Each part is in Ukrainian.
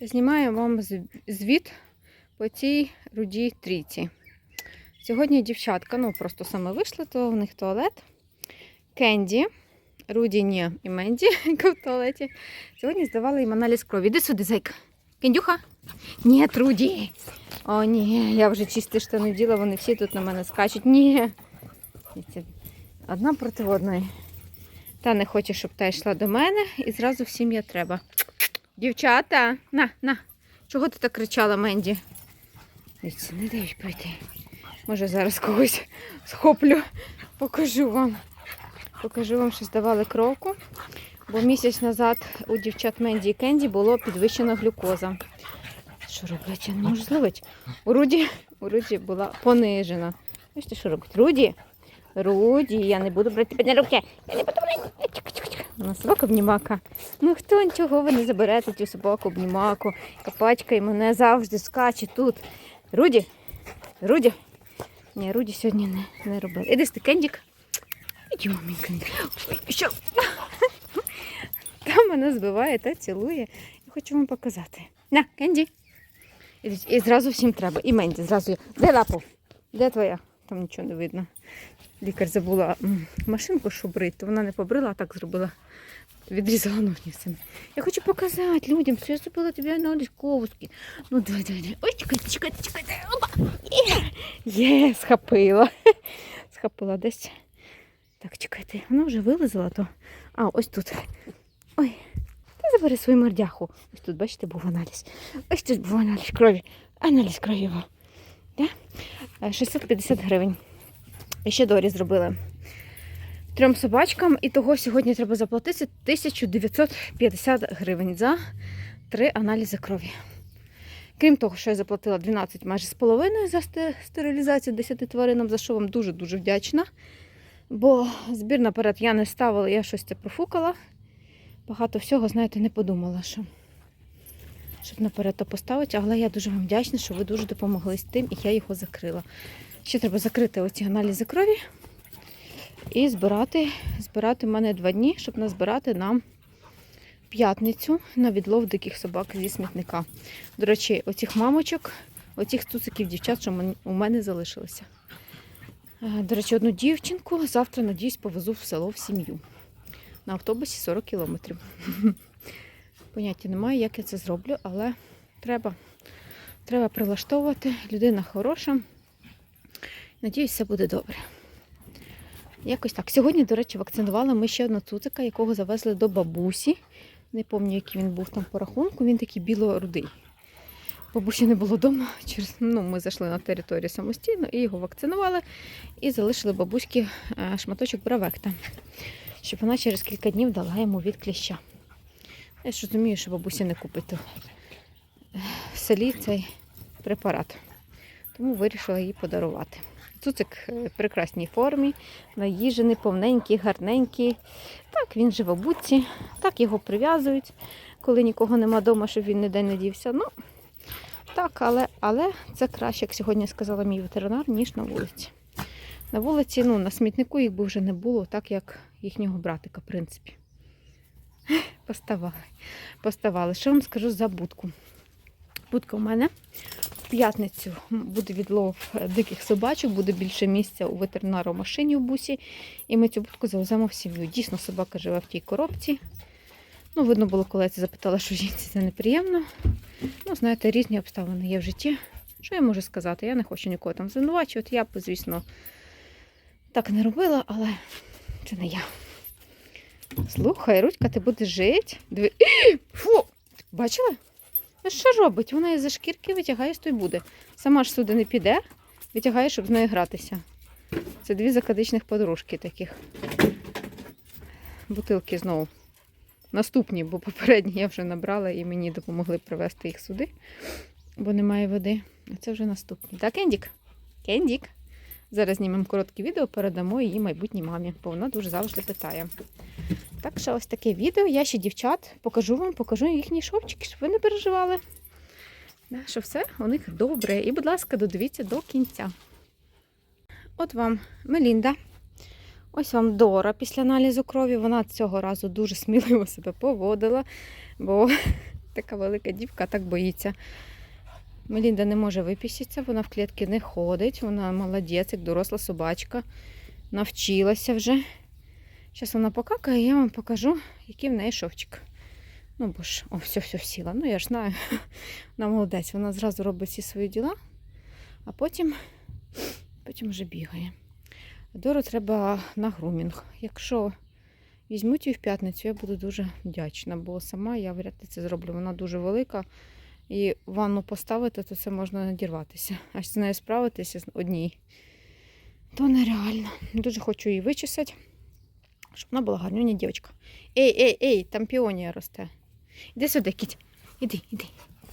Знімаю вам звіт по цій рудій трійці. Сьогодні дівчатка, ну просто саме вийшли, то в них туалет. Кенді, Руді ні і Менді, яка в туалеті. Сьогодні здавали їм аналіз крові. Іди сюди, зайка. Кендюха? Ні, Руді. О, ні, я вже чисті штани вділа, вони всі тут на мене скачуть. Ні. Одна проти одної. Та не хоче, щоб та йшла до мене, і зразу всім я треба. Дівчата, на, на. Чого ти так кричала, Менді? Дивіться, не дають пройти. Може зараз когось схоплю, покажу вам. Покажу вам, що здавали кровку. Бо місяць назад у дівчат Менді і Кенді було підвищена глюкоза. Що роблять? Я не можу зловити. У Руді, у Руді була понижена. Бачите, що робить? Руді? Руді, я не буду брати тебе руки. Я не буду брати. Вона собака обнімака. Ну хто нічого ви не заберете цю собаку обнімаку. Капачка і мене завжди скаче тут. Руді? Руді? Ні, Руді сьогодні не, не робила. Іди сти, Кендік. Іди, Кендік. Ой, що? Та мене збиває та цілує. Я хочу вам показати. На, Кенді. І, і зразу всім треба. І Менді, зразу. Де лапу? Де твоя? Там нічого не видно. Лікар забула машинку, що брити, то вона не побрила, а так зробила. Відрізала ногті самі. Я хочу показати людям, що я зробила тобі аналіз ковузки. Ну, давай, давай, давай. Ой, чекайте, чекайте, чекайте. Є, Є схопила. Схопила десь. Так, чекайте, вона вже вилазила, то. А, ось тут. Ой, ти забери свою мордяху. Ось тут, бачите, був аналіз. Ось тут був аналіз крові. Аналіз крові. Да? Е, 650 гривень. І ще дорі зробили. Трьом собачкам, і того сьогодні треба заплатити 1950 гривень за три аналізи крові. Крім того, що я заплатила 12 майже з половиною за стерилізацію 10 тваринам, за що вам дуже-дуже вдячна. Бо збір наперед я не ставила, я щось це профукала. Багато всього, знаєте, не подумала, що щоб наперед то поставити, але я дуже вам вдячна, що ви дуже допомогли з тим, і я його закрила. Ще треба закрити оці аналізи крові і збирати. Збирати в мене два дні, щоб назбирати нам п'ятницю на відлов диких собак зі смітника. До речі, оцих мамочок, оцих цуциків дівчат, що у мене залишилися. Е, До речі, одну дівчинку завтра, надіюсь, повезу в село в сім'ю. На автобусі 40 кілометрів. Поняття немає, як я це зроблю, але треба, треба прилаштовувати. Людина хороша. Надіюсь, все буде добре. Якось так. Сьогодні, до речі, вакцинували ми ще одного цуцика, якого завезли до бабусі. Не пам'ятаю, який він був там по рахунку, він такий біло-рудий. Бабусі не було вдома. Через, ну, ми зайшли на територію самостійно і його вакцинували. І залишили бабуськи е, шматочок бравекта, щоб вона через кілька днів дала йому від кліща. Я ж розумію, що бабуся не купить в селі цей препарат. Тому вирішила їй подарувати. Цуцик е, в прекрасній формі, наїжений, повненький, гарненький. Так, він живе в будці, так його прив'язують, коли нікого нема вдома, щоб він ніде не дівся. Ну, так, але, але це краще, як сьогодні сказала мій ветеринар, ніж на вулиці. На вулиці, ну, на смітнику їх би вже не було, так як їхнього братика, в принципі. Поставали. Поставали. Що вам скажу за будку? Будка у мене п'ятницю буде відлов е, диких собачок, буде більше місця у ветеринару машині в бусі. І ми цю будку завеземо в сім'ю. Дійсно, собака живе в тій коробці. Ну, видно було, коли я це запитала, що жінці це неприємно. Ну, знаєте, різні обставини є в житті. Що я можу сказати? Я не хочу нікого там звинувачувати. Я б, звісно, так не робила, але це не я. Слухай, Рудька, ти будеш жити? Фу! Бачила? Що робить? Вона із за шкірки витягає, сто й буде. Сама ж сюди не піде, витягає, щоб з нею гратися. Це дві закадичних подружки таких. Бутилки знову. Наступні, бо попередні я вже набрала і мені допомогли привезти їх сюди, бо немає води. А це вже наступні. Так, Кендік? Кендік. Зараз знімемо коротке відео, передамо її майбутній мамі, бо вона дуже завжди питає. Так що ось таке відео. Я ще дівчат покажу вам, покажу їхні шовчики, щоб ви не переживали. Що все у них добре. І, будь ласка, додивіться до кінця. От вам Мелінда. Ось вам Дора після аналізу крові. Вона цього разу дуже сміливо себе поводила, бо така велика дівка, так боїться. Мелінда не може випіситися, вона в клітки не ходить, вона молодець, як доросла собачка. Навчилася вже. Зараз вона покакає, я вам покажу, який в неї шовчик. Ну, бо ж, о, все, все сіла. Ну, я ж знаю, вона молодець, вона зразу робить всі свої діла, а потім, потім вже бігає. Дору треба на грумінг. Якщо візьмуть її в п'ятницю, я буду дуже вдячна, бо сама я вряд ли це зроблю. Вона дуже велика. І ванну поставити, то це можна надірватися. А з нею справитися одній, то нереально. Дуже хочу її вичесати, щоб вона була гарнюня дівчинка. Ей, ей, ей, там піонія росте. Іди сюди, кіть. Іди, іди.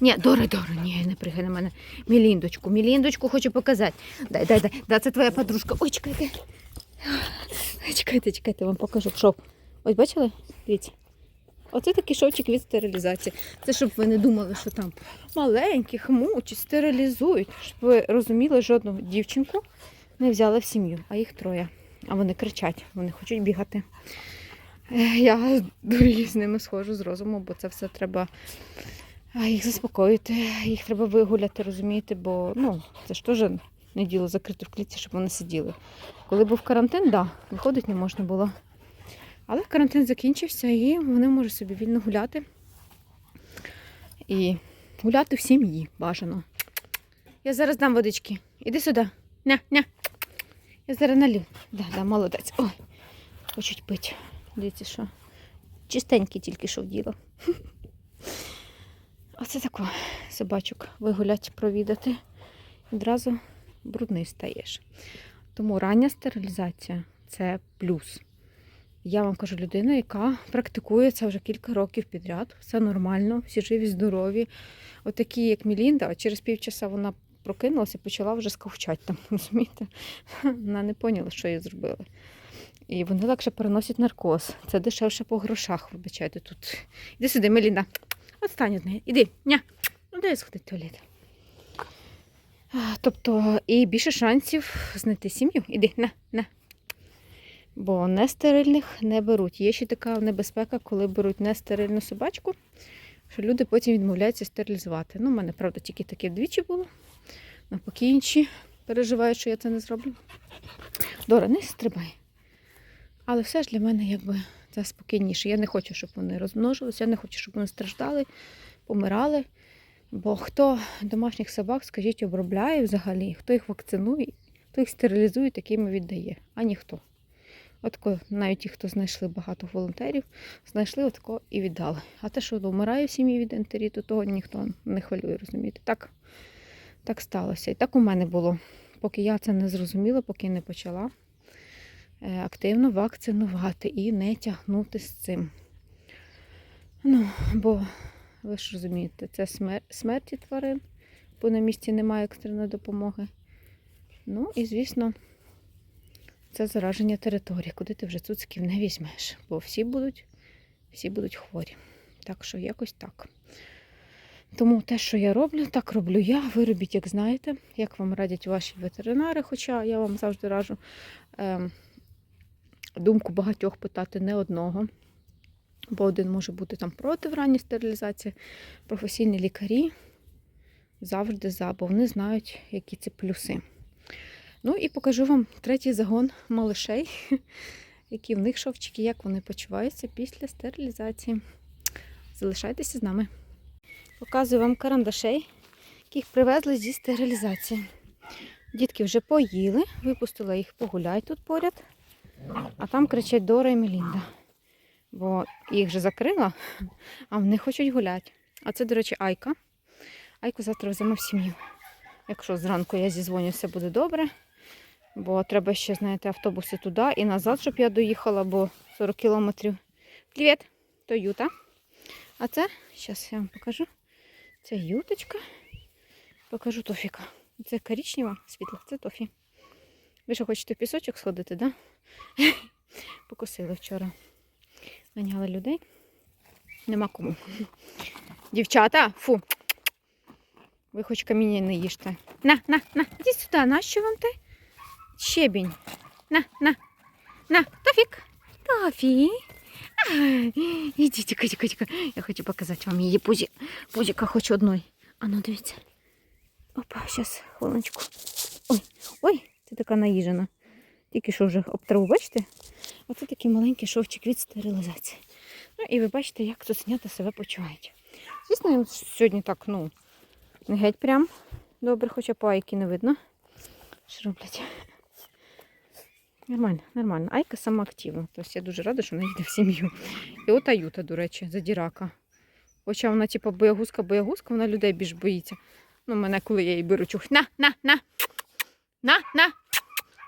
Ні, Дора, Дора, ні, не пригай на мене. Міліндочку, Міліндочку хочу показати. Дай, дай, дай. Да, це твоя подружка. Ой, чекайте. Ой, чекайте, чекайте, вам покажу шов. Ось бачили? Дивіться. Оце такий шовчик від стерилізації. Це щоб ви не думали, що там маленьких мучать, стерилізують. Щоб ви розуміли, жодну дівчинку не взяли в сім'ю, а їх троє. А вони кричать, вони хочуть бігати. Е, Я дурію з ними схожу з розуму, бо це все треба їх заспокоїти, їх треба вигуляти, розумієте, бо ну, це ж теж не діло в клітці, щоб вони сиділи. Коли був карантин, так, да, виходити не можна було. Але карантин закінчився і вони можуть собі вільно гуляти. І гуляти в сім'ї бажано. Я зараз дам водички. Іди сюди. Ня, ня. Я зараз налю. Да, да, молодець. Ой, хочуть пити. Дивіться, що. Чистенький тільки що вділо. Оце тако собачок вигулять, провідати. Відразу брудний стаєш. Тому рання стерилізація це плюс. Я вам кажу, людина, яка практикує це вже кілька років підряд. Все нормально, всі живі, здорові. Отакі, як Мілінда, через півчаса вона прокинулася і почала вже скавчати там, розумієте? Вона не поняла, що їй зробили. І вони легше переносять наркоз. Це дешевше по грошах, вибачайте тут. Іди сюди, Мелінда. Отстань від неї. Іди, ня. Ну, дай сходити в туалет. Тобто, і більше шансів знайти сім'ю. Іди, на, на. Бо нестерильних не беруть. Є ще така небезпека, коли беруть нестерильну собачку, що люди потім відмовляються стерилізувати. Ну, у мене, правда, тільки таке вдвічі було. Навпаки, інші переживають, що я це не зроблю. Дора, не стрибай. Але все ж для мене якби це спокійніше. Я не хочу, щоб вони розмножилися, я не хочу, щоб вони страждали, помирали. Бо хто домашніх собак, скажіть, обробляє взагалі, хто їх вакцинує, хто їх стерилізує, такими віддає, а ніхто. Отко, навіть ті, хто знайшли багато волонтерів, знайшли отако і віддали. А те, що вмирає в сім'ї від ентеріту, того ніхто не хвилює, розумієте? Так, так сталося. І так у мене було. Поки я це не зрозуміла, поки не почала е, активно вакцинувати і не тягнути з цим. Ну, бо ви ж розумієте, це смер- смерті тварин, бо на місці немає екстреної допомоги. Ну і, звісно, це зараження території, куди ти вже цуциків не візьмеш, бо всі будуть, всі будуть хворі. Так що якось так. Тому те, що я роблю, так роблю я. Ви робіть, як знаєте, як вам радять ваші ветеринари, хоча я вам завжди раджу ем, думку багатьох питати не одного. Бо один може бути там проти в ранній стерилізації. Професійні лікарі завжди за, бо вони знають, які це плюси. Ну і покажу вам третій загон малишей, які в них шовчики, як вони почуваються після стерилізації. Залишайтеся з нами. Показую вам карандашей, яких привезли зі стерилізації. Дітки вже поїли, випустила їх погулять тут поряд, а там кричать Дора і Мелінда. Бо їх вже закрила, а вони хочуть гуляти. А це, до речі, Айка. Айку завтра веземо в сім'ю. Якщо зранку я зізвоню, все буде добре. Бо треба ще, знаєте, автобуси туди і назад, щоб я доїхала, бо 40 кілометрів. Привіт, то Юта. А це, зараз я вам покажу. Це Юточка. Покажу Тофіка. Це коричнева світла, це Тофі. Ви що хочете в пісочок сходити, так? Да? Покосили вчора. Наняли людей. Нема кому. Дівчата, фу. Ви хоч каміння не їжте. На, на, на, іди сюди, нащо вам ти? Щебінь. На, на, на, Тофік. Тофі. Ідіть, тікай, тікай. Я хочу показати вам її пузі. Пузіка хоч одної. А ну дивіться. Опа, зараз, хвилиночку. Ой, ой, це така наїжена. Тільки що вже об траву, бачите? Оце такий маленький шовчик від стерилізації. Ну і ви бачите, як цуценята себе почувають. Звісно, сьогодні так, ну, геть прям добре, хоча пайки не видно. Що роблять? Нормально, нормально. Айка сама активна. Тобто я дуже рада, що вона йде в сім'ю. І от Аюта, до речі, задірака. Хоча вона, типу, боягузка, боягузка, вона людей більш боїться. Ну, мене, коли я її беру чух. На, на, на. На, на.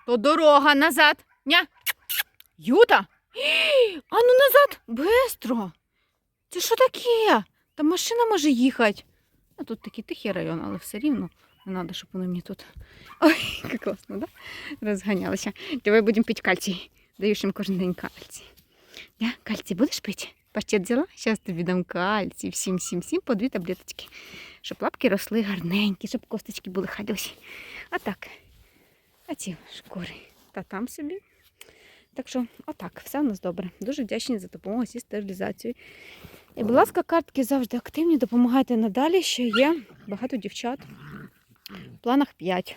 То дорога назад. Ня. Юта. А ну назад. Бистро. Це що таке? Там машина може їхати. А тут такий тихий район, але все рівно. Не треба, щоб вони мені тут. Ой, як класно, да? Розганялися. Давай будемо пити кальцій. Даєш їм кожен день кальцій. Да? Кальцій будеш пити? Паштет взяла? Зараз тобі дам кальцій. Всім, всім, всім по дві таблеточки. Щоб лапки росли гарненькі, щоб косточки були ходилися. А так. А ці шкури. Та там собі. Так що, отак, все у нас добре. Дуже вдячні за допомогу зі стерилізацією. І, будь ласка, картки завжди активні, допомагайте надалі. Ще є багато дівчат. В планах 5.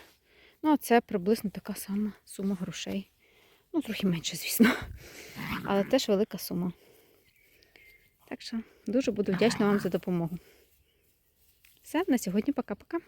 Ну, а це приблизно така сама сума грошей. Ну, трохи менше, звісно. Але теж велика сума. Так що дуже буду вдячна вам за допомогу. Все, на сьогодні пока-пока.